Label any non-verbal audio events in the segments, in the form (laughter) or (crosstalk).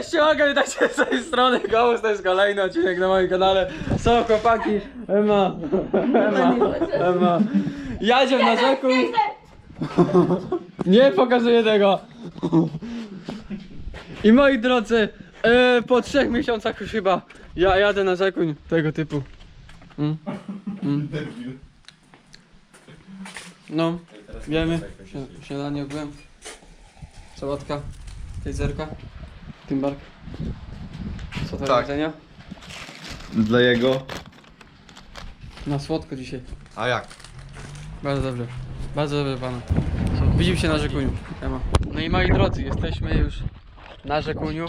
Cześć, siłaka, witajcie z tej strony Ghost, to jest kolejny odcinek na moim kanale. Są chłopaki, Ema, Ema, Ema. Jadzie na rzeku. Nie pokazuję tego. I moi drodzy, e, po trzech miesiącach już chyba ja jadę na rzeku tego typu. Mm. Mm. No, wiemy, Śni- śniadanie byłem. Sałatka, kejzerka, tymbark. Co to Tak. jedzenia? Dla jego. Na słodko dzisiaj. A jak? Bardzo dobrze. Bardzo dobrze pana. Widzimy się na rzekuniu. Ema. No i moi drodzy, jesteśmy już na rzekuniu.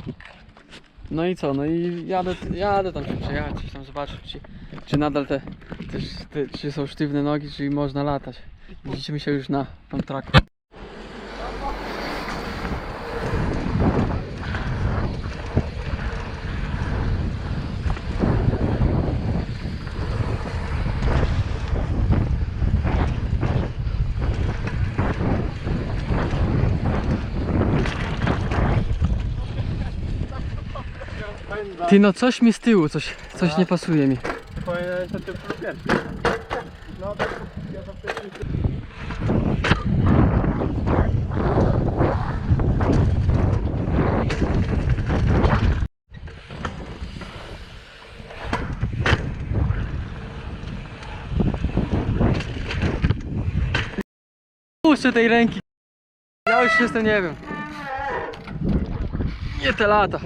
No i co? No i jadę, jadę tam się przejechać, coś tam zobaczyć, czy, czy nadal te, te, te, czy są sztywne nogi, czy można latać. Widzimy się już na tam traku. Ty no coś mi z tyłu, coś, coś nie pasuje mi. Puszczę tej ręki. Ja już jestem, nie wiem. Nie te lata.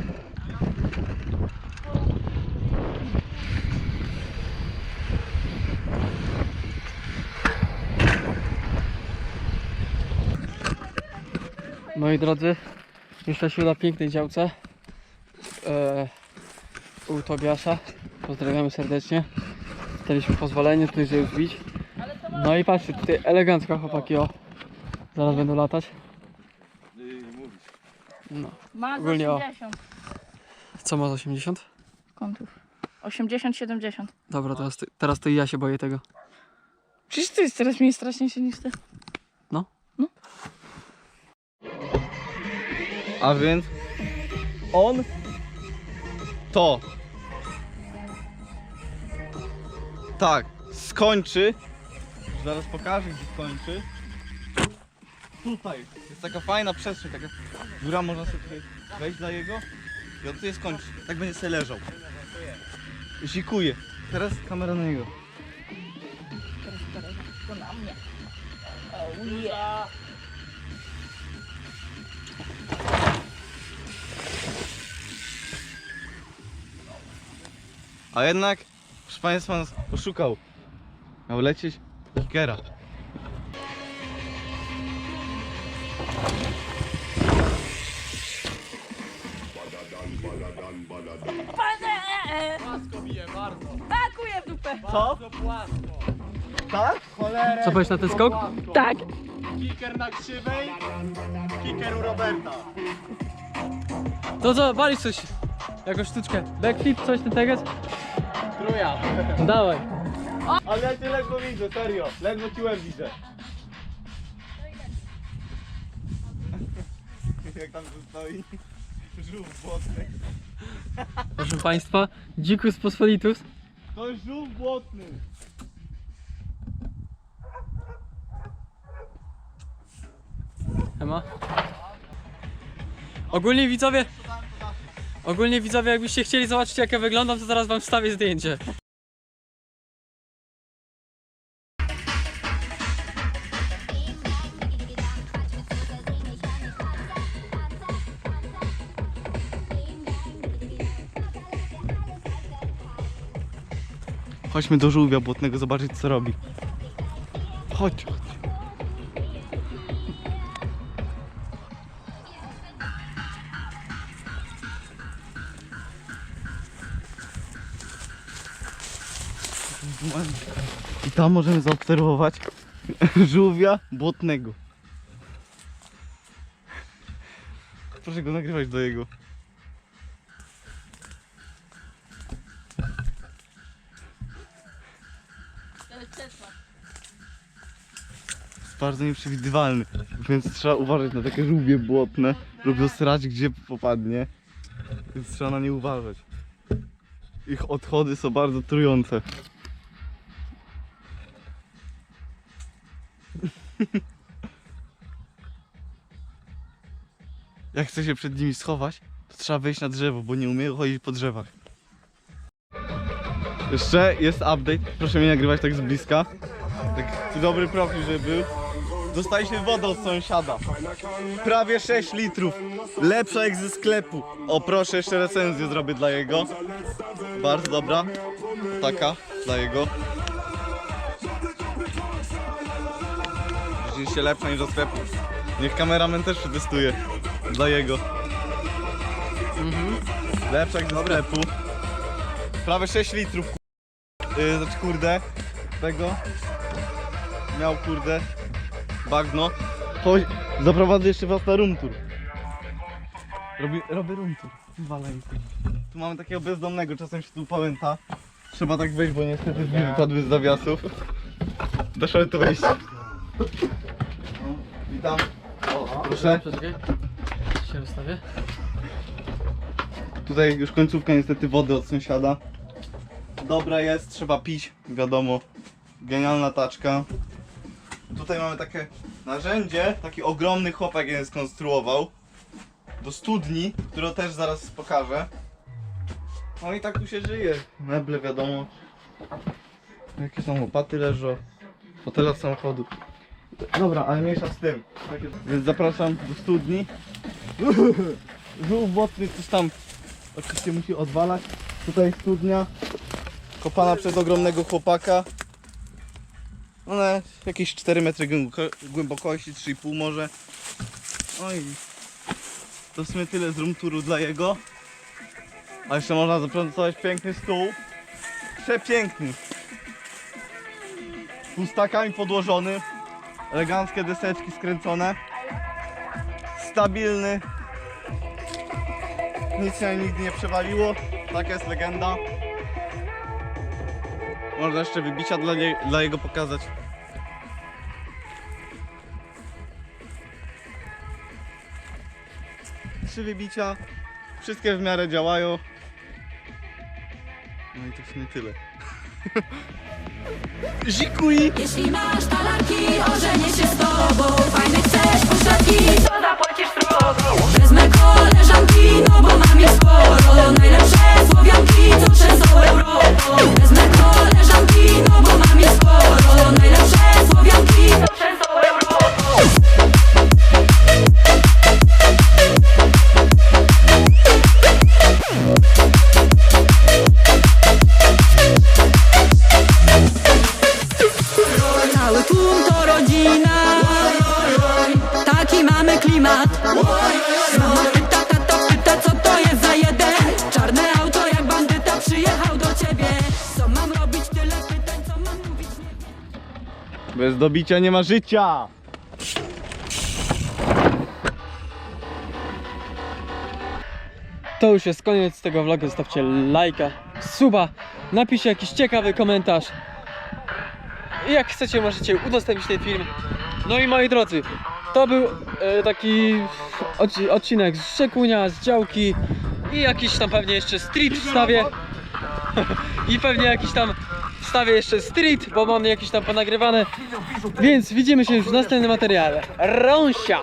Moi drodzy, jesteśmy na pięknej działce e, u Tobiasza. Pozdrawiamy serdecznie. Dostaliśmy pozwolenie tutaj, żeby wbić. No i patrzcie, tutaj elegancko chłopaki, o. Zaraz będą latać. No. Ma z Ogólnie o. 80 Co ma z 80? kątów. 80-70. Dobra, teraz, ty, teraz to i ja się boję tego. Przecież to jest teraz mniej straszniejsze niż ty. A więc on to tak skończy. Zaraz pokażę gdzie skończy. Tutaj jest taka fajna przestrzeń, taka góra można sobie wejść dla jego i on tutaj skończy. Tak będzie sobie leżał. Zikuje. Teraz kamera na niego. Teraz, teraz, to na mnie. Oh yeah. A jednak, proszę Państwa, nas oszukał. Miał lecieć Kikera. Pane! Pakuje w dupę. Co? Tak? Co powiesz na ten skok? Tak. Kiker na krzywej, kiker u Roberta. To co, walić coś. Jakąś sztuczkę. Backflip, coś ten teges? Truja. Dawaj. Ale ja cię ledwo widzę, serio. Ledwo ci łeb widzę. (laughs) Jak tam tu stoi? Żółw błotny. Proszę Państwa, dzikus pospolitus. To jest żółw błotny. Ema. Ogólnie widzowie, ogólnie widzowie, jakbyście chcieli zobaczyć jak ja wyglądam, to zaraz wam wstawię zdjęcie. Chodźmy do żółwia błotnego zobaczyć co robi. Chodź. I tam możemy zaobserwować (laughs) żółwia błotnego. Proszę go nagrywać do jego. bardzo nieprzewidywalny, więc trzeba uważać na takie żółwie błotne. Lubią srać gdzie popadnie. Więc trzeba na nie uważać. Ich odchody są bardzo trujące. (laughs) Jak chce się przed nimi schować, to trzeba wejść na drzewo, bo nie umieją chodzić po drzewach. Jeszcze jest update. Proszę mnie nagrywać tak z bliska. Tak dobry profil, żeby był. Dostaliśmy wodę od sąsiada. Prawie 6 litrów. Lepsza jak ze sklepu. O proszę, jeszcze recenzję zrobię dla jego. Bardzo dobra. Taka dla jego. Rzeczywiście lepsza niż do sklepu. Niech kameraman też przetestuje. Dla jego. Lepsza jak ze sklepu. Prawie 6 litrów. ku- Yy, znaczy kurde. Tego. Miał kurde. Bagno. Chodź, zaprowadzę jeszcze was na room tour. Robi, robię room tour. Tu mamy takiego bezdomnego, czasem się tu pamięta. Trzeba tak wejść, bo niestety drzwi wypadły z zawiasów. Dasz ale to wejść. O, witam. O, proszę. Poczekaj. Się rozstawię. Tutaj już końcówka niestety wody od sąsiada. Dobra jest, trzeba pić, wiadomo. Genialna taczka. Tutaj mamy takie narzędzie, taki ogromny chłopak jeden skonstruował. Do studni, którą też zaraz pokażę. No i tak tu się żyje. Meble wiadomo. Jakieś tam łopaty leżą. Fotele od samochodu. Dobra, ale mniejsza z tym. Więc zapraszam do studni. (laughs) Żółw mocny coś tam oczywiście musi odwalać. Tutaj studnia. Kopana przez ogromnego chłopaka. One jakieś 4 metry głęboko- głębokości, 3,5 może. No i to w sumie tyle z room touru dla jego. A jeszcze można zaprezentować piękny stół. Przepiękny. Pustakami podłożony. Eleganckie deseczki skręcone. Stabilny. Nic się nigdy nie przewaliło. Taka jest legenda. Można jeszcze wybicia dla, nie, dla jego pokazać. Trzy wybicia. Wszystkie w miarę działają. No i to w sumie tyle. (laughs) Zikui! Jeśli masz talarki, ożenię się z tobą. Fajny chcesz poszlaki, to zapłacisz strogo Bez dobicia nie ma życia! To już jest koniec tego vlogu. Zostawcie lajka, suba, napiszcie jakiś ciekawy komentarz. I jak chcecie, możecie udostępnić ten film. No i moi drodzy, to był e, taki odci- odcinek z Szczekunia, z działki i jakiś tam pewnie jeszcze street wstawię. (laughs) I pewnie jakiś tam wstawię jeszcze street, bo mam jakieś tam ponagrywane. Więc widzimy się już w następnym materiale. Rąsia!